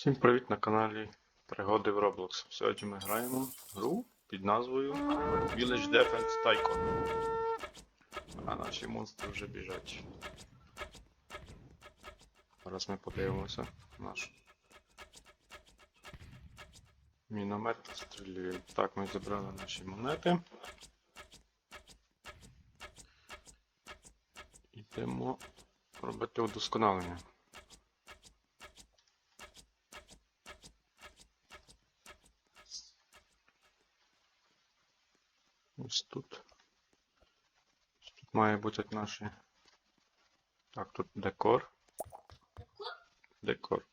Всім привіт на каналі Пригоди в Roblox. Сьогодні ми граємо гру під назвою Village Defense Tycoon. А наші монстри вже біжать. Зараз ми подивимося наш міномет стрілює. Так, ми забрали наші монети. Йдемо робити удосконалення. Ось тут. Тут має бути наші. Так, тут декор. Декор.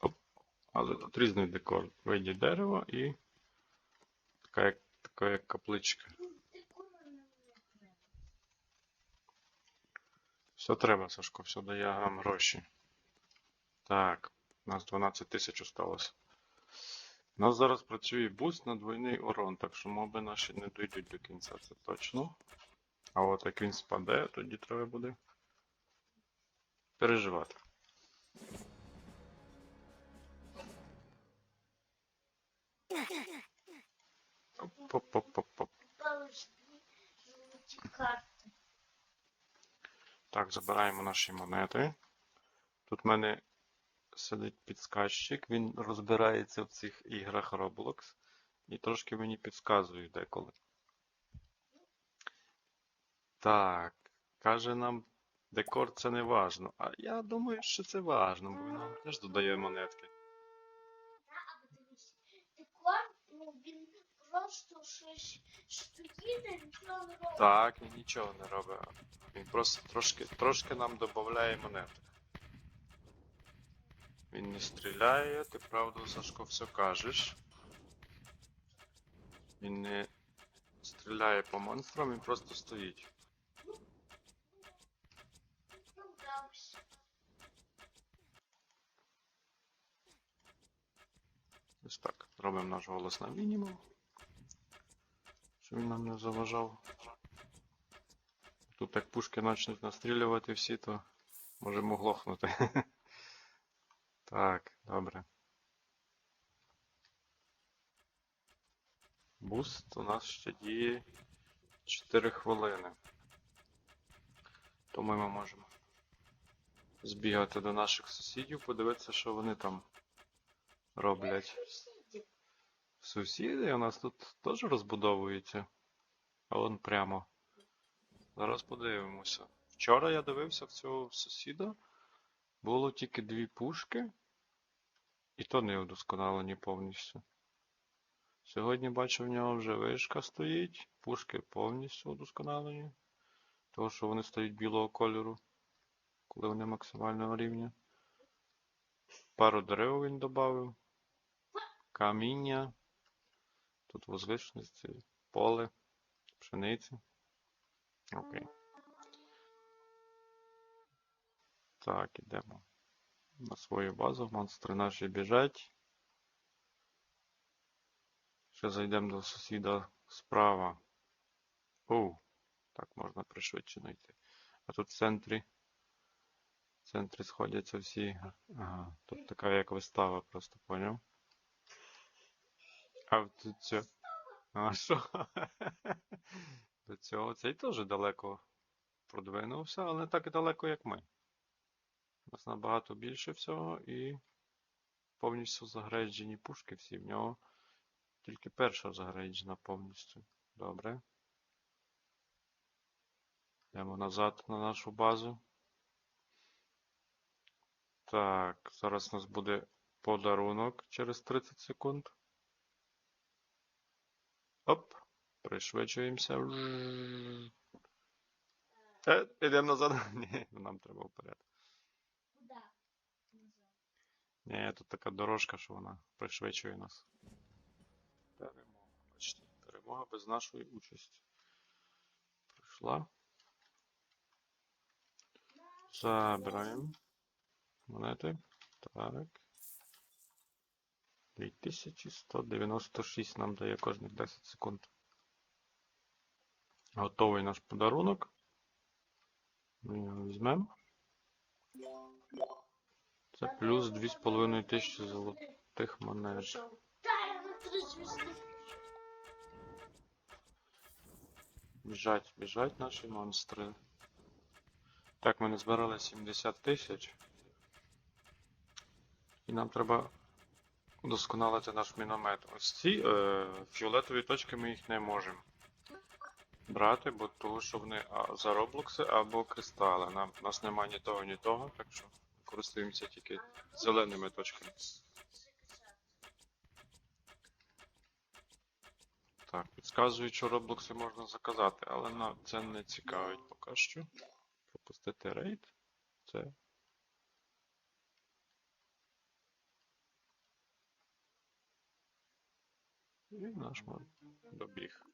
Оп. Але тут різний декор. Вийде дерево і така як, така як капличка. Все треба, Сашко, все дає нам гроші. Так, у нас 12 тисяч осталось. У нас зараз працює буст на двойний урон, так що моби наші не дійдуть до кінця, це точно. А от як він спаде, тоді треба буде переживати. Так, забираємо наші монети. Тут в мене сидить підсказчик, він розбирається в цих іграх Roblox і трошки мені підказує деколи. Так, каже нам, декор це не важно. А я думаю, що це важно, бо він нам теж додає монетки. Декор, ну він просто щось стоїть нічого не робить. Так, він нічого не робить. Він просто трошки, трошки нам додає монеток. Він не стріляє, ти правду, Сашко, все кажеш. Він не стріляє по монстрам, він просто стоїть. Ось так. Робимо наш голос на мінімум. Щоб він нам не заважав. Тут як пушки почнуть настрілювати всі, то можемо глохнути. Так, добре. Буст у нас ще діє 4 хвилини. Тому ми можемо збігати до наших сусідів, подивитися, що вони там роблять. Сусіди у нас тут теж розбудовуються. А вон прямо. Зараз подивимося. Вчора я дивився в цього сусіда. Було тільки дві пушки. І то не удосконалені повністю. Сьогодні бачу, в нього вже вишка стоїть. Пушки повністю удосконалені. Тому що вони стають білого кольору, коли вони максимального рівня. Пару дерев він додав. Каміння. Тут возвишеності, поле, пшениці. Окей. Так, ідемо на свою базу. Монстри наші біжать. Ще зайдемо до сусіда справа. Оу, так можна пришвидшено йти. А тут в центрі. В центрі сходяться всі. Ага, тут така як вистава, просто поняв. А тут це. А що? До цього цей теж далеко продвинувся, але не так далеко, як ми. У нас набагато більше всього і повністю загрейджені пушки всі в нього. Тільки перша загрейджена повністю. Добре. Йдемо назад на нашу базу. Так, зараз у нас буде подарунок через 30 секунд. Оп, пришвидшуємося. Е, йдемо назад. Ні, нам треба вперед. Ні, тут така дорожка, що вона пришвидшує нас. Перемога. Бачите, перемога без нашої участі. Прийшла. Забираємо монети. Так. 2196 нам дає кожних 10 секунд. Готовий наш подарунок. Ми його візьмемо. Це плюс 2,5 тисячі золотих монет. Біжать, біжать наші монстри. Так, ми не збирали 70 тисяч. І нам треба удосконалити наш міномет. Ось ці е, фіолетові точки ми їх не можемо брати, бо того, що вони за роблокси або кристали. Нам, у нас немає ні того, ні того, так що користуємося тільки зеленими точками. Так, підказують, що роблокси можна заказати, але нам це не цікавить поки що. Пропустити рейд. Це. І наш мод добіг.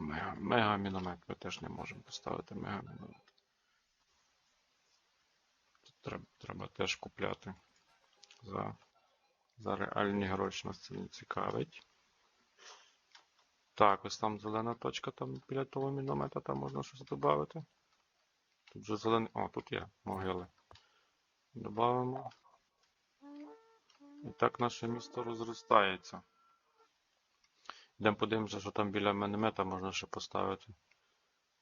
Мега, міномет. Ми теж не можемо поставити мега міномет. Тут треба, треба теж купляти за за реальні гроші нас це не цікавить. Так, ось там зелена точка, там біля того міномета, там можна щось додати. Тут вже зелений. О, тут є могили. Добавимо. І так наше місто розростається. Йдемо подивимося, що там біля міномета можна ще поставити.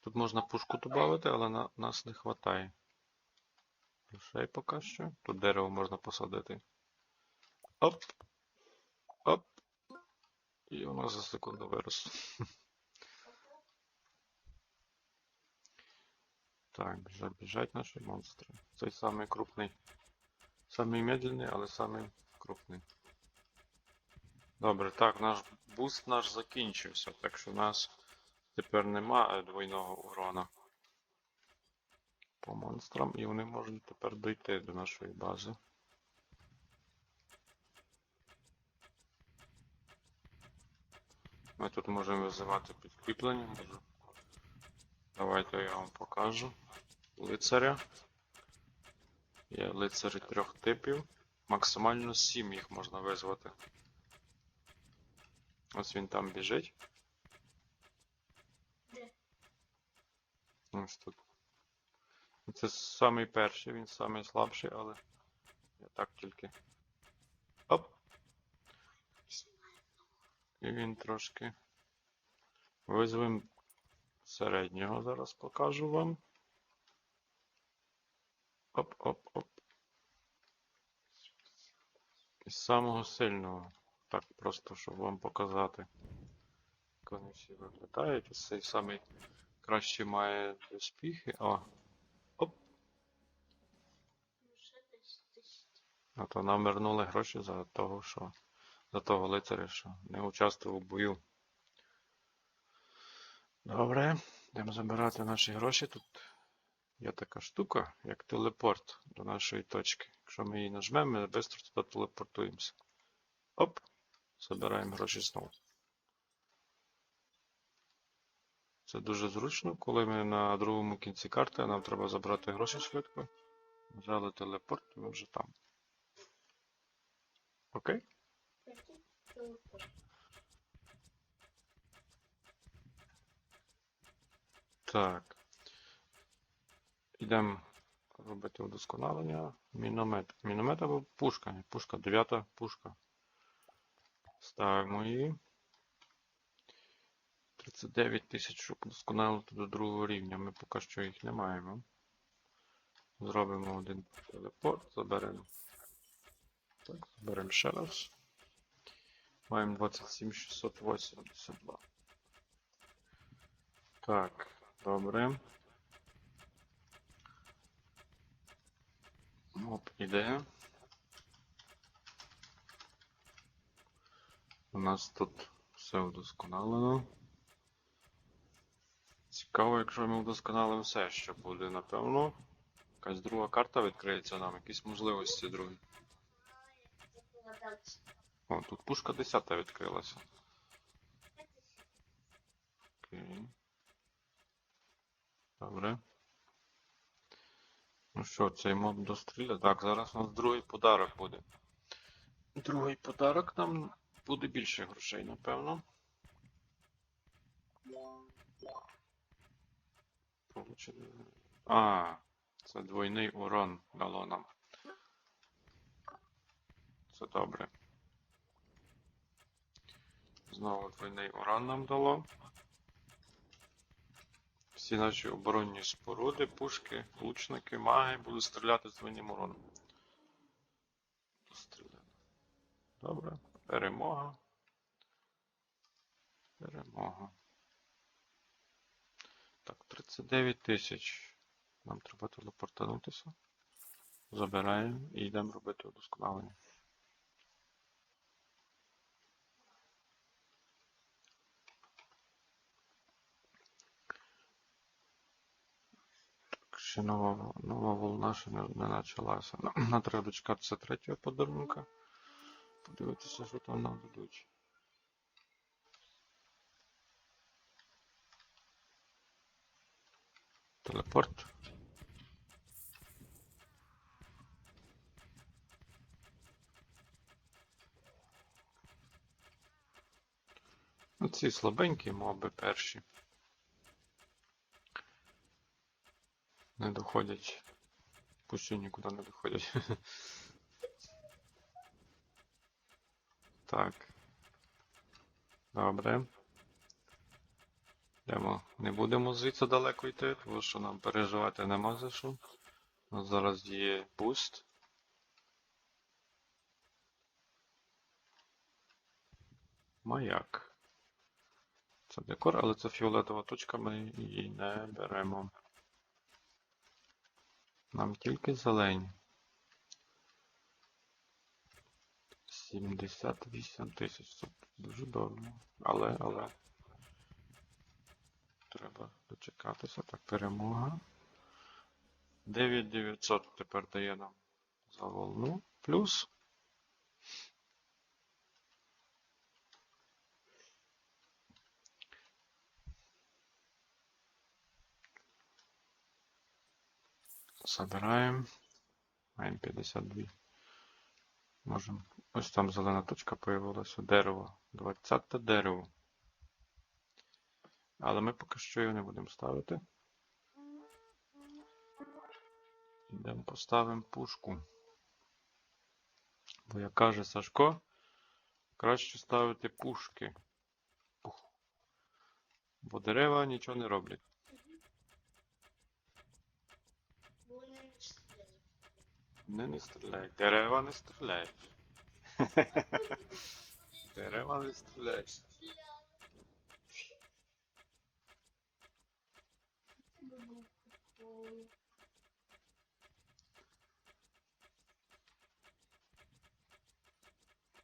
Тут можна пушку додати, але на, нас не вистачає. Грошей поки що. Тут дерево можна посадити. Оп. Оп. І воно за секунду виросло. Так, біжать, біжать наші монстри. Цей самий крупний. Самий медленний, але самий крупний. Добре, так, наш буст наш закінчився, так що у нас тепер нема е, двойного урона по монстрам, і вони можуть тепер дойти до нашої бази. Ми тут можемо визивати підкріплення. Давайте я вам покажу. Лицаря. Є лицарі трьох типів. Максимально 7 їх можна визвати. Ось він там біжить. Де? Ось тут. Це самий перший, він самий слабший, але я так тільки. Оп! І він трошки. Визвемо середнього, зараз покажу вам. Оп-оп-оп. І самого сильного. Так, просто щоб вам показати. Як всі виглядають. Ось цей самий кращий має доспіхи. О, десь. а то нам вернули гроші за того, що. За того лицаря, що не участвував у бою. Добре, йдемо забирати наші гроші. Тут є така штука, як телепорт до нашої точки. Якщо ми її нажмемо, ми швидко туди телепортуємося. Оп! Забираємо гроші знову. Це дуже зручно, коли ми на другому кінці карти, нам треба забрати гроші швидко. Нажали телепорт, і ми вже там. Окей? Так. Йдемо робити удосконалення. Міномет. Міномет або пушка. Пушка, дев'ята пушка. Ставимо її. 39 тисяч, щоб удосконалити до другого рівня. Ми поки що їх не маємо. Зробимо один телепорт, заберемо. Так, заберемо ще раз. Маємо 27682. Так, добре. Оп, іде. У нас тут все вдосконалено. Цікаво, якщо ми вдосконалимо все, що буде, напевно. Якась друга карта відкриється нам, якісь можливості другі. О, тут пушка 10 відкрилася. Окей. Добре. Ну що, цей мод достріля? Так, зараз у нас другий подарок буде. Другий подарок нам буде більше грошей, напевно. Получили А, це двойний урон дало нам. Це добре. Знову двойний урон нам дало. Всі наші оборонні споруди, пушки, лучники, маги будуть стріляти з двойним уроном. Добре. Перемога. Перемога. Так, 39 тисяч. Нам треба телепортанутися. Забираємо і йдемо робити удосконалення. Ще нова, нова волна ще не, не почалася. Нам треба дочекатися третього подарунка. Подивитися, що там нам дадуть. Телепорт. Ну, ці слабенькі моби перші. Не доходять. Пусть нікуди не доходять. Так. Добре. Йдемо. Не будемо звідси далеко йти, тому що нам переживати нема за що. У зараз є буст. Маяк. Це декор, але це фіолетова точка, ми її не беремо. Нам тільки зелені. 78 тисяч. Це дуже дорого. Але, але. Треба дочекатися. Так, перемога. 9900 тепер дає нам за волну. Плюс. Забираємо. Маємо 52. Можемо. Ось там зелена точка появилася. Дерево. 20 дерево. Але ми поки що його не будемо ставити. Йдемо поставимо пушку. Бо як каже Сашко, краще ставити пушки. Пух. Бо дерева нічого не роблять. Не, не стріляють. Дерева не стріляють. Дерева не прикол.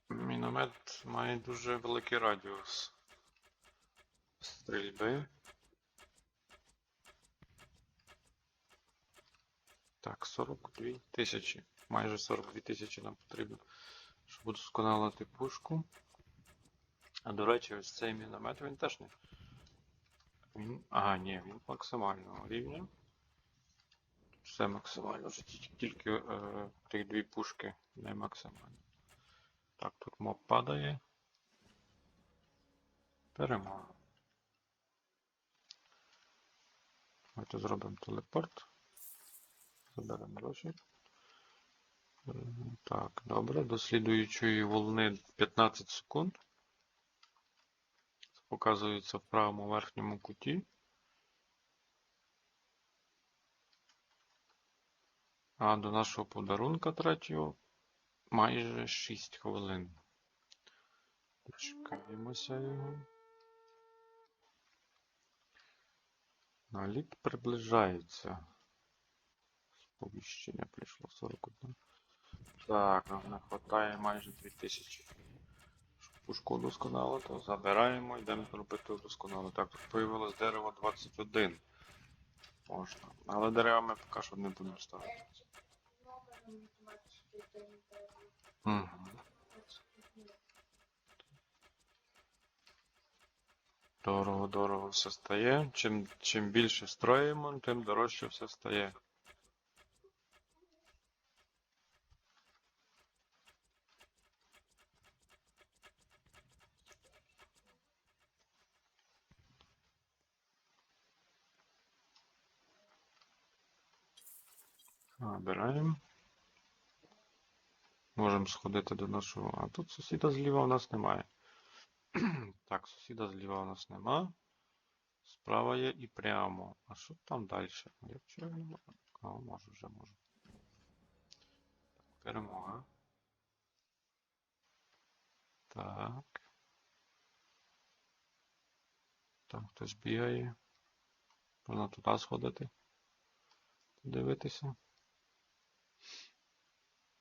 Міномет має дуже великий радіус стрільби. Так, 42 тисячі. Майже 42 тисячі нам потрібно, щоб удосконалити пушку. А до речі, ось цей міномет він теж не. Він... Ага, ні, він максимального рівня. Все максимально. Вже тільки е, тих дві пушки не максимально. Так, тут моб падає. Перемога. Давайте зробимо телепорт. Заберемо гроші. Так, добре. До слідуючої волни 15 секунд. Це показується в правому верхньому куті. А до нашого подарунка третього майже 6 хвилин. Дочекаємося його. Наліт приближається. Сповіщення прийшло 41. Так, нам не вистачає майже 2000. Щоб пушку удосконало, то забираємо, йдемо робити удосконало. Так, тут появилось дерево 21. Можна. Але дерева ми поки що не будемо ставити. Номером 21 дерево. Угу. Дорого, дорого все стає. Чим, чим більше строїмо, тим дорожче все стає. Обираємо. Можемо сходити до нашого. А тут сусіда зліва у нас немає. Так, сусіда зліва у нас нема. Справа є і прямо. А що там далі? Я вчора не можу. А, можу, вже можу. Так, перемога. Так. Там хтось бігає. Можна туди сходити. Подивитися.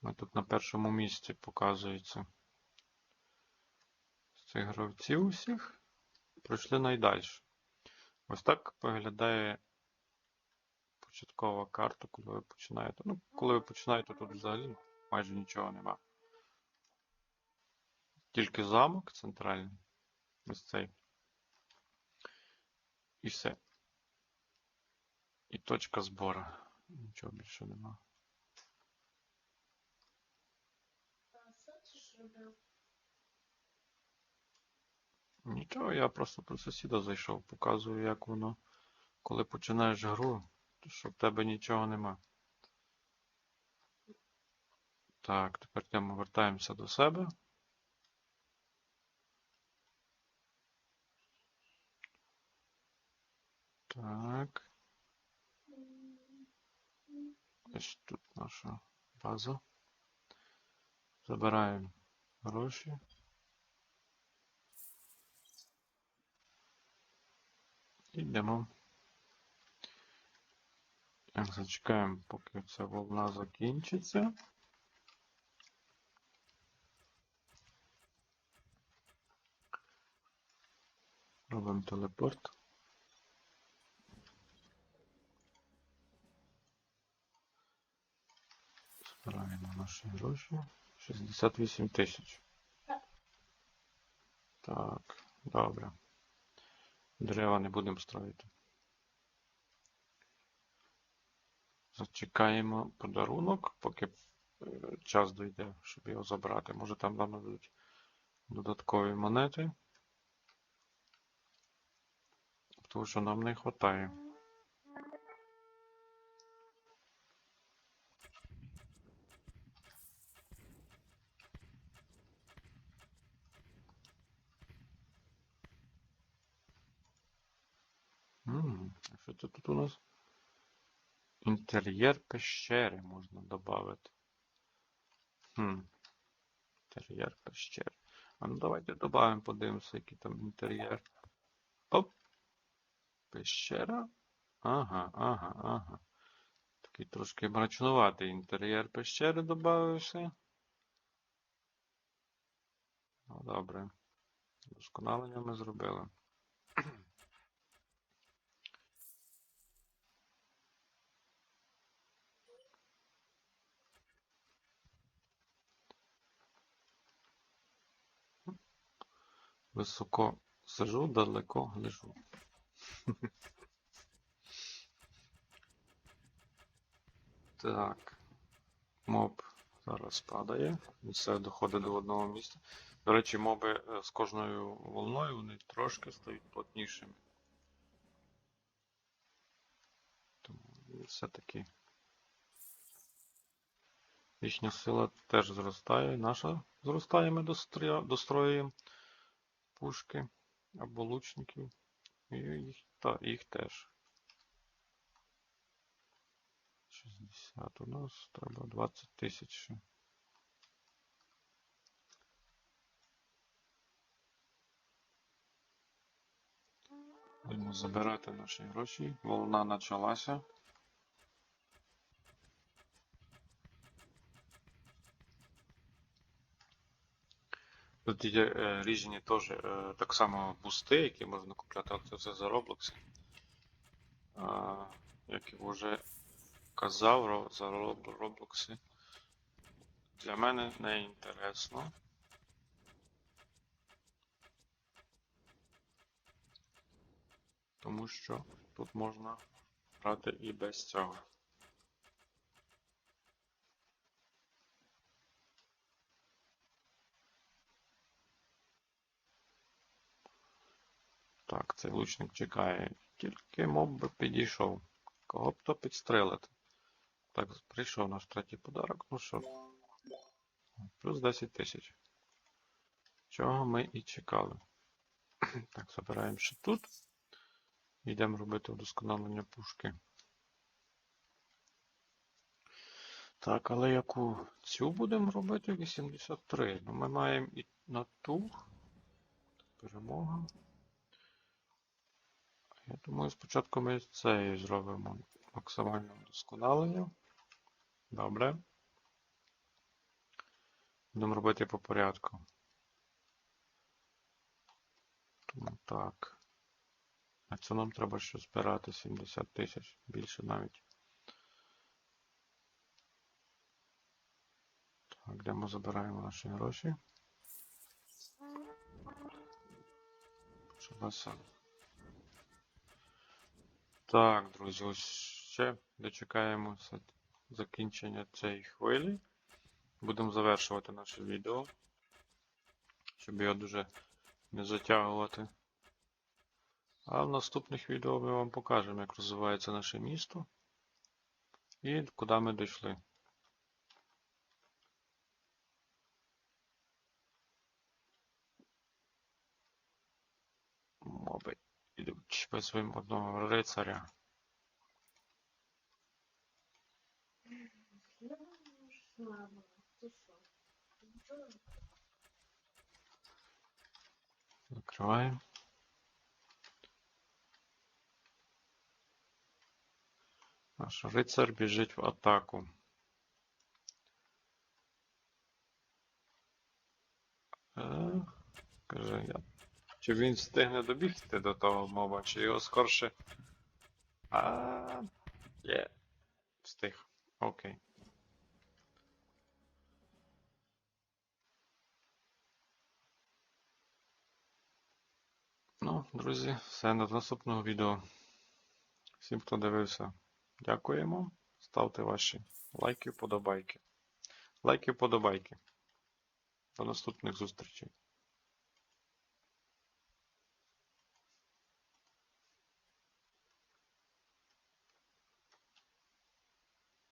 Ми тут на першому місці показується. З цих гравців усіх пройшли найдальше. Ось так виглядає початкова карта, коли ви починаєте. Ну, коли ви починаєте, тут взагалі майже нічого нема. Тільки замок центральний. Ось цей. І все. І точка збору. Нічого більше нема. А що ти ж робив? Нічого, я просто про сусіда зайшов. Показую, як воно, коли починаєш гру, то що в тебе нічого нема. Так, тепер йдемо, вертаємося до себе. Так, ось тут наша база. Забираємо гроші. Йдемо. Зачекаємо, поки ця волна закінчиться. Робимо телепорт. Збираємо наші гроші. 68 тисяч. Так, добре. Дерева не будемо строїти. Зачекаємо подарунок, поки е, час дойде, щоб його забрати. Може там нам дадуть додаткові монети. Тому що нам не вистачає. М, А що це тут у нас? Інтер'єр пещери можна додати. Хм. Інтер'єр пещери. А ну давайте додамо, подивимося, який там інтер'єр. Оп. Пещера. Ага, ага, ага. Такий трошки мрачнуватий інтер'єр пещери додався. Ну, добре. Досконалення ми зробили. Високо сижу, далеко лежу. Так. Моб зараз падає. Все доходить до одного місця. До речі, моби е, з кожною волною вони трошки стають плотнішими. Тому все-таки їхня сила теж зростає. Наша зростає, ми достроюємо пушки або лучників. І їх, та, їх теж. 60 у нас треба 20 тисяч. Будемо забирати наші гроші. Волна почалася. Тут є е, різні теж е, так само бусти, які можна купляти, але це все за Roblox. Як я вже казав, за Roblox. Для мене не інтересно. Тому що тут можна грати і без цього. Так, цей лучник чекає. Тільки моб би підійшов. Кого б то підстрелити? Так, прийшов наш третій подарок. Ну що, плюс 10 тисяч. Чого ми і чекали. Так, забираємо ще тут. Йдемо робити вдосконалення пушки. Так, але яку цю будемо робити 83. Ну, ми маємо і на ту. Перемога. Думаю, спочатку ми з цією зробимо максимальне вдосконалення. Добре. Будемо робити по порядку. Тому так. А це нам треба ще збирати 70 тисяч, більше навіть. Так, де ми забираємо наші гроші? Почалося. Так, друзі, ось ще дочекаємося закінчення цієї хвилі. Будемо завершувати наше відео, щоб його дуже не затягувати. А в наступних відео ми вам покажемо, як розвивається наше місто і куди ми дійшли. Моби визвемо одного рицаря. Закриваємо. Наш рицар біжить в атаку. Е, я. Чи він встигне добігти до того моба, чи його скорше. А, є. Встиг. Окей. Ну, друзі, все до наступного відео. Всім, хто дивився, дякуємо. Ставте ваші лайки, вподобайки. Лайки, вподобайки. До наступних зустрічей.